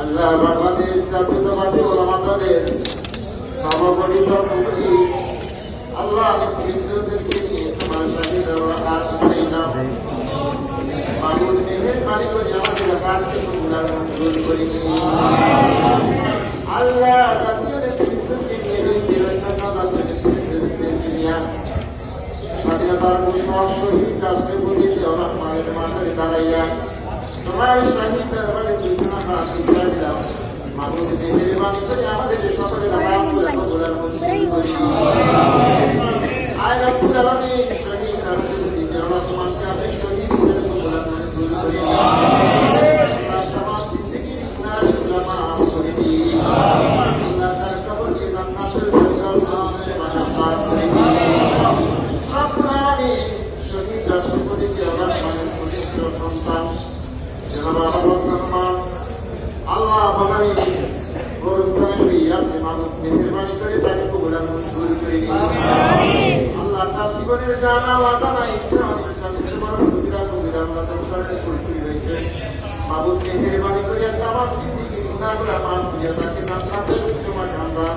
আল্লাহ বাংলাদেশ জাতীয়তাবাদী ওলামা দলের সভাপতি সভাপতি আল্লাহ হিন্দুদেরকে নিয়ে তোমার সাথে ব্যবহার করি মানুষ মেঘের পানি করে আমাদের কাজকে তোমরা মঞ্জুর করি। আল্লাহ জাতীয় নেতৃত্বকে নিয়ে রয়েছে স্বাধীনতার মাথায় দাঁড়াইয়া তোমার সাহিত্যের আমরা ইসলামীরা মাহমুদের আমাদের সকলের আয়াত করে বাগানে গোরস্থানে শুয়ে আছে, মাদক মেহরবানি করে তাকে কবুলার মঞ্জুর করে নিন আল্লাহ তার জীবনের জানা জিন্দিগি গুনাহগুলা মাফ করিয়া তাকে জান্নাতের উচ্চ মাকাম দান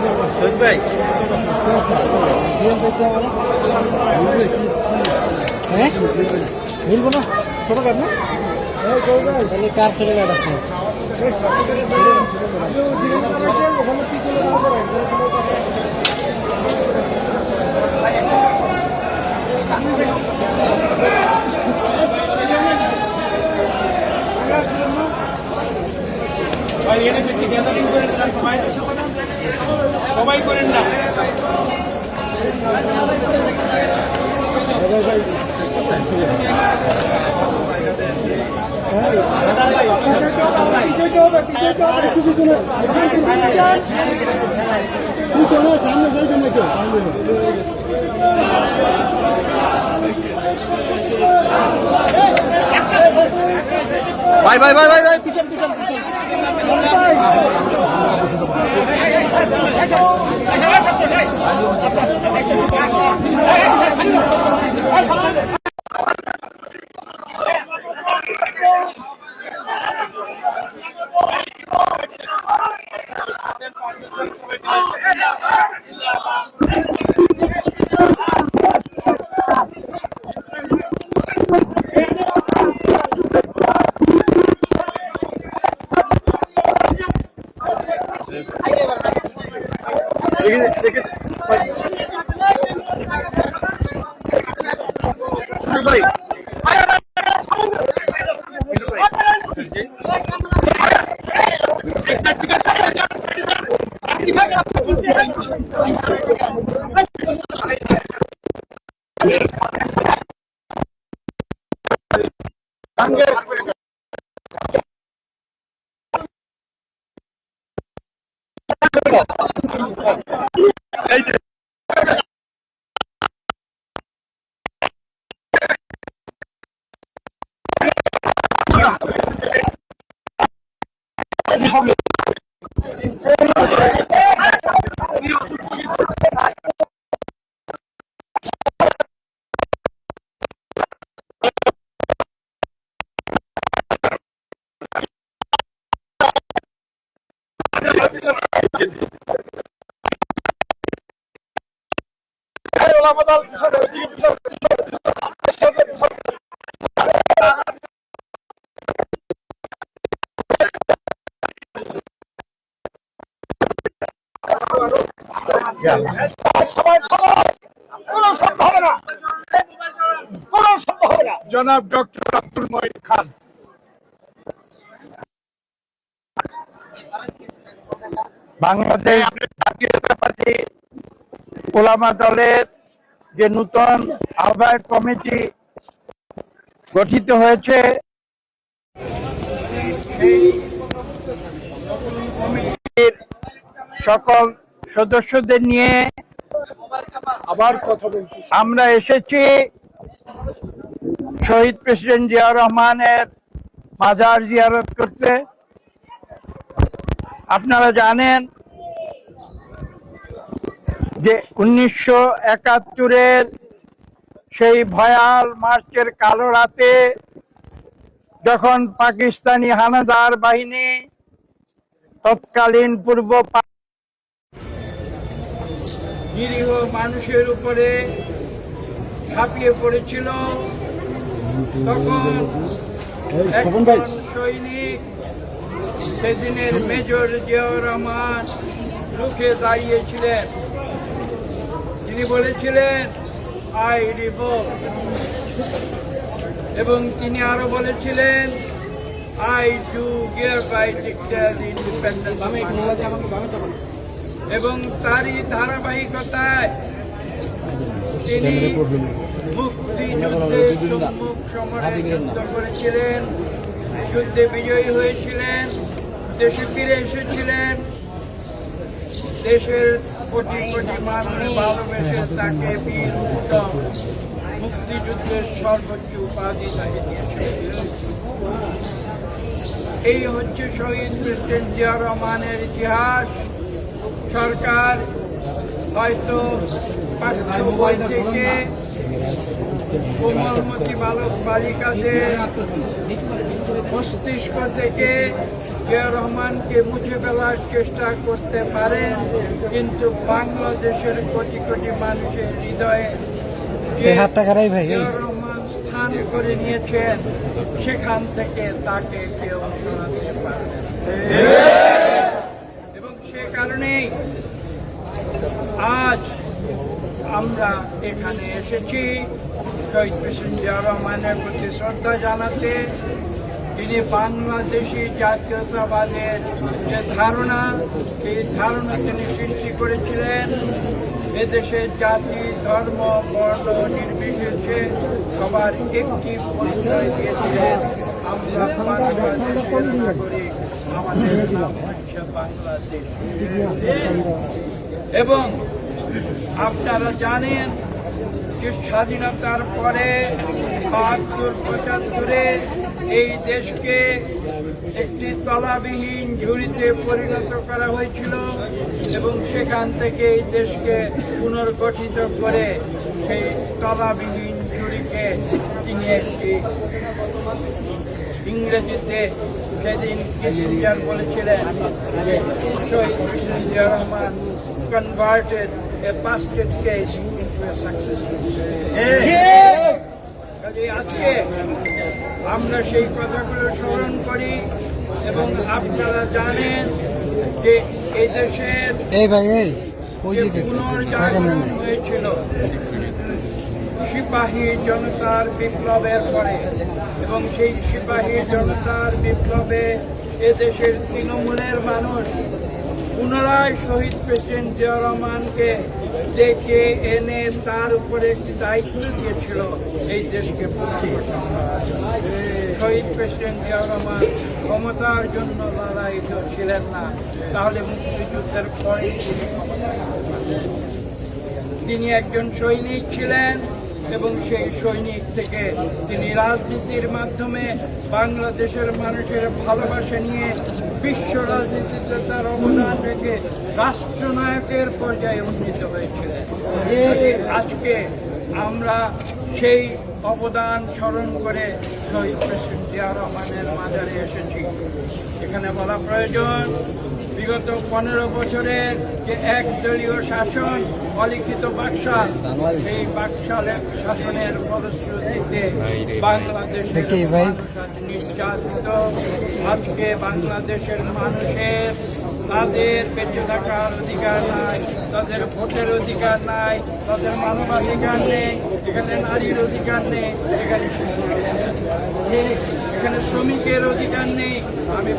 শহীদ ভাই হ্যাঁ মিলবো না ছোটো কাট না কার ছোটো কাট আছে এনে বেশি গ্যাদারিং করে সময় ভাই ভাই ভাই ভাই ভাই পিছন পিছন পিছন। দেখেছি জনাব ডক্টর আব্দুল খান। বাংলাদেশ জাতীয়তাবাদী ওলামা দলের যে নূতন আহ্বায়ক কমিটি গঠিত হয়েছে। সকল সদস্যদের নিয়ে আবার কথা বলছি। আমরা এসেছি শহীদ প্রেসিডেন্ট জিয়া রহমানের মাজার জিয়ারত করতে। আপনারা জানেন যে উনিশশো একাত্তরের সেই ভয়াল মার্চের কালো রাতে যখন পাকিস্তানি হানাদার বাহিনী তৎকালীন পূর্ব নিরীহ মানুষের উপরে ঝাঁপিয়ে পড়েছিল। তখন সৈনিক সেদিনের মেজর জিয়াউর রহমান রুখে দাঁড়িয়েছিলেন। তিনি বলেছিলেন আই রিভোল এবং তিনি আরও বলেছিলেন I do hereby declare independence এবং তারই ধারাবাহিকতায় তিনি মুক্তিযুদ্ধে সম্মুখ সমরে যুদ্ধ করেছিলেন যুদ্ধে বিজয়ী হয়েছিলেন দেশে ফিরে এসেছিলেন দেশের কোটি কোটি মানুষ ভালোবেসে তাকে বীর উত্তম মুক্তিযুদ্ধের সর্বোচ্চ উপাধি তাকে দিয়েছিলেন এই হচ্ছে শহীদ প্রেসিডেন্ট জিয়া রহমানের ইতিহাস। সরকার হয়তো বই থেকে কোমলমতি বালক বালিকাদের মস্তিষ্ক থেকে জিয়া রহমানকে মুছে ফেলার চেষ্টা করতে পারেন কিন্তু বাংলাদেশের কোটি কোটি মানুষের হৃদয়ে। জিয়া রহমান স্থান করে নিয়েছেন সেখান থেকে তাকে কেউ শোনাতে পারবে না। এবং সে কারণেই আজ আমরা এখানে এসেছি শহীদ প্রেসিডেন্ট জিয়া রহমানের প্রতি শ্রদ্ধা জানাতে তিনি বাংলাদেশি জাতীয়তাবাদের যে ধারণা এই ধারণা তিনি সৃষ্টি করেছিলেন। এদেশের জাতি, ধর্ম, বর্ণ নির্বিশেষে সবার একটি পরিচয় দিয়েছিলেন। আমরা বাংলাদেশ। এবং আপনারা জানেন যে স্বাধীনতার পরে বাহাত্তর, পঁচাত্তরে এই দেশকে একটি তলাবিহীন ঝুড়িতে পরিণত করা হয়েছিল এবং সেখান থেকে এই দেশকে পুনর্গঠিত করে সেই তলাবিহীন ঝুড়িকে তিনি একটি ইংরেজিতে সেদিন কিসিঞ্জার বলেছিলেন যে Shaheed Zia Rahman converted a basket case into a successful আজকে আমরা সেই কথাগুলো স্মরণ করি এবং আপনারা জানেন যে এই দেশের পুনর্জাগরণ হয়েছিল সিপাহী জনতার বিপ্লবের পরে এবং সেই সিপাহী জনতার বিপ্লবে এদেশের তৃণমূলের মানুষ পুনরায় শহীদ প্রেসিডেন্ট জিয়া রহমানকে ডেকে এনে তার উপরে একটি দায়িত্ব দিয়েছিল এই দেশকে। শহীদ প্রেসিডেন্ট জিয়া রহমান ক্ষমতার জন্য লড়াইত ছিলেন না। তাহলে মুক্তিযুদ্ধের পরে তিনি একজন সৈনিক ছিলেন। এবং সেই সৈনিক থেকে তিনি রাজনীতির মাধ্যমে বাংলাদেশের মানুষের ভালোবাসা নিয়ে বিশ্ব রাজনীতিতে তার অবদান রেখে রাষ্ট্রনায়কের পর্যায়ে উন্নীত হয়েছিলেন। আজকে আমরা সেই অবদান স্মরণ করে শহীদ প্রেসিডেন্ট জিয়া রহমানের মাজারে এসেছি। এখানে বলা প্রয়োজন বিগত পনেরো বছরের যে একদলীয় শাসন অলিখিত বাকশাল সেই বাকশালের শাসনের ফলশ্রুতিতে বাংলাদেশের নির্যাতিত আজকে বাংলাদেশের মানুষের তাদের বেঁচে থাকার অধিকার নাই তাদের ভোটের অধিকার নাই তাদের মানবাধিকার নেই এখানে নারীর অধিকার নেই এখানে। এখানে শ্রমিকের অধিকার নেই আমি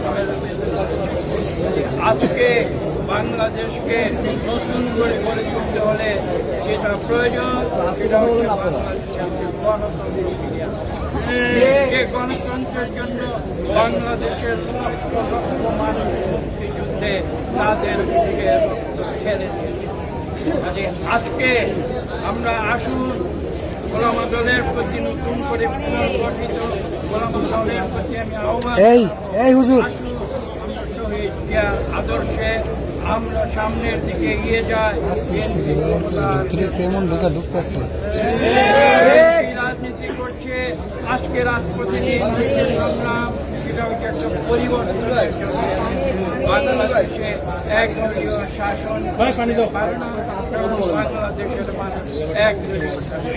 আজকে বাংলাদেশকে নতুন করে গড়ে তুলতে হলে যেটা প্রয়োজন সেটা হচ্ছে বাংলাদেশের গণতন্ত্রের জন্য বাংলাদেশের লক্ষ লক্ষ মানুষ মুক্তিযুদ্ধে তাদের ছেড়ে দিয়েছে। আজকে আমরা আসুন গোলামা দলের প্রতি নতুন করে পুনর্গঠিত গোলামা দলের প্রতি আমি আহ্বান এই এই হুজুর আসুন, আমরা শহীদ জিয়ার আদর্শে আমরা সামনের দিকে এগিয়ে যাই। আস্তে আস্তে ধীরে কেমন ঢুকা ঢুকতেছে? রাজনীতি করছে। আজকে যে সংগ্রাম সেটা হচ্ছে একটা পরিবর্তনের বাংলাদেশে একদলীয় শাসন কারণ বাংলাদেশের মানুষ একদলীয় শাসন।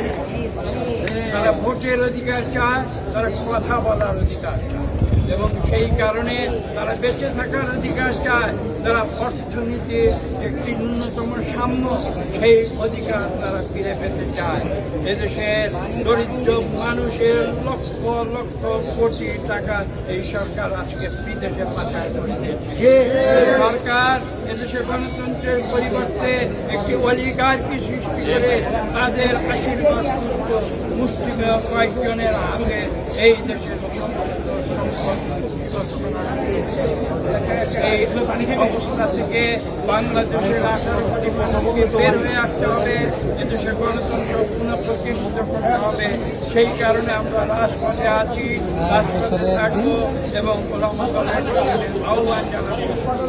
তারা ভোটের অধিকার চায় তারা কথা বলার অধিকার চায়। এবং সেই কারণে তারা বেঁচে থাকার অধিকার চায়। তারা অর্থনীতির একটি ন্যূনতম সাম্য সেই অধিকার তারা ফিরে পেতে চায়। এদেশের দরিদ্র মানুষের লক্ষ লক্ষ কোটি টাকা এই সরকার আজকে বিদেশে পাচার করে দিয়েছে সরকার এদেশের গণতন্ত্রের পরিবর্তে একটি অলিগার্কি সৃষ্টি করে তাদের আশীর্বাদ মুষ্টিমেয় কয়েকজনের হাতে এই দেশের সমস্ত সম্পদ এই অবস্থা থেকে বাংলাদেশের আঠারো কোটি বের হয়ে আসতে হবে এদেশে গণতন্ত্র পুনঃপ্রতিষ্ঠিত করতে হবে। সেই কারণে আমরা রাজপথে আছি রাজপথে থাকব এবং আহ্বান জানাব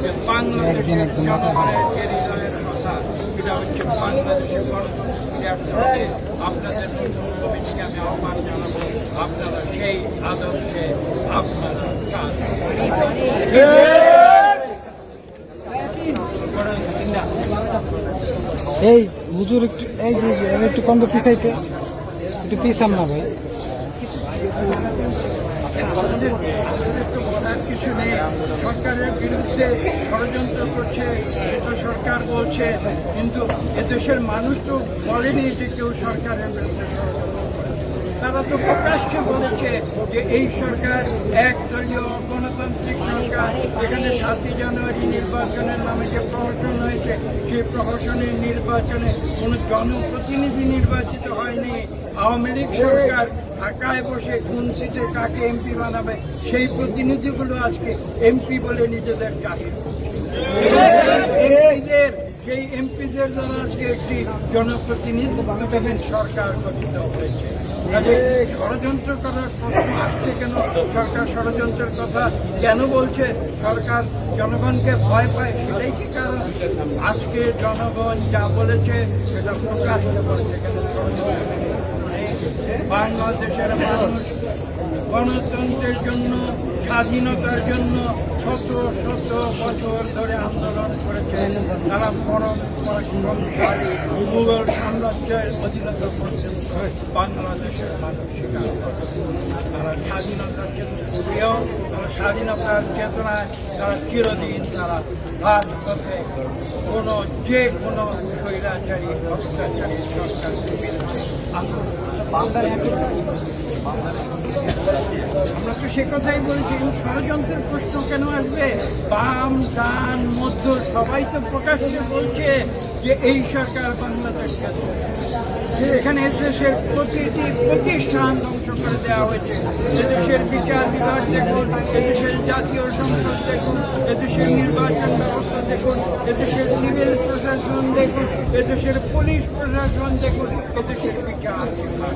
যে বাংলাদেশের জনগণের যে হৃদয়ের কথা এটা হচ্ছে বাংলাদেশের গণতন্ত্র ফিরে আসতে হবে। আপনাদের কমিটিকে আমি আহ্বান জানাব আপনারা সেই আদর্শে আপনারা কাজ এই, হুজুর একটু, এই যে আমি একটু কম পিছাইতে, একটু পিছাম না ভাই বলার কিছু নেই সরকারের বিরুদ্ধে ষড়যন্ত্র করছে সেটা সরকার বলছে কিন্তু এদেশের মানুষ তো বলেনি যে কেউ সরকারের। তারা তো প্রকাশ্যে বলেছে যে এই সরকার এক দলীয় গণতান্ত্রিক সরকার, যেখানে সাতই জানুয়ারি নির্বাচনের নামে যে প্রহসন হয়েছে, সেই প্রহসনের নির্বাচনে কোনো জনপ্রতিনিধি নির্বাচিত হয়নি। আওয়ামী লীগ সরকার ঢাকায় বসে কোন সিটে কাকে এমপি বানাবে, সেই প্রতিনিধিগুলো আজকে এমপি বলে নিজেদের চাকরি এমপিদের সেই এমপিদের দ্বারা আজকে একটি জনপ্রতিনিধিত্বহীন সরকার গঠিত হয়েছে। ষড়যন্ত্র করার প্রশ্ন আসছে কেন? সরকার ষড়যন্ত্রের কথা কেন বলছে? সরকার জনগণকে ভয় পায়, সেটাই কি কারণ? আজকে জনগণ যা বলেছে, সেটা প্রকাশ করেছে কেন? বাংলাদেশের মানুষ গণতন্ত্রের জন্য স্বাধীনতার জন্য শত শত বছর ধরে আন্দোলন করেছেন। তারা পরম মুঘল সাম্রাজ্যের অধীনতা পর্যন্ত বাংলাদেশের মানুষ। স্বীকার তারা স্বাধীনতার জন্য প্রিয়, তারা স্বাধীনতার চেতনায় তারা চিরদিন তারা রাজপথে কোনো যে কোনো স্বৈরাচারী অত্যাচারী আন্দোলন আমরা সে কথাই বলছি ষড়যন্ত্রের প্রশ্ন কেন আসবে? সবাই তো প্রকাশ্যে বলছে যে এই সরকার বাংলাদেশকে যে এখানে দেশের প্রতিটি প্রতিষ্ঠান ধ্বংস করে দেওয়া হয়েছে। এদেশের বিচার বিভাগ দেখুন, এদেশের জাতীয় সংসদ দেখুন, এদেশের নির্বাচন ব্যবস্থা দেখুন, এদেশের সিভিল প্রশাসন দেখুন, এদেশের পুলিশ প্রশাসন দেখুন, এদেশের বিচার বিভাগ।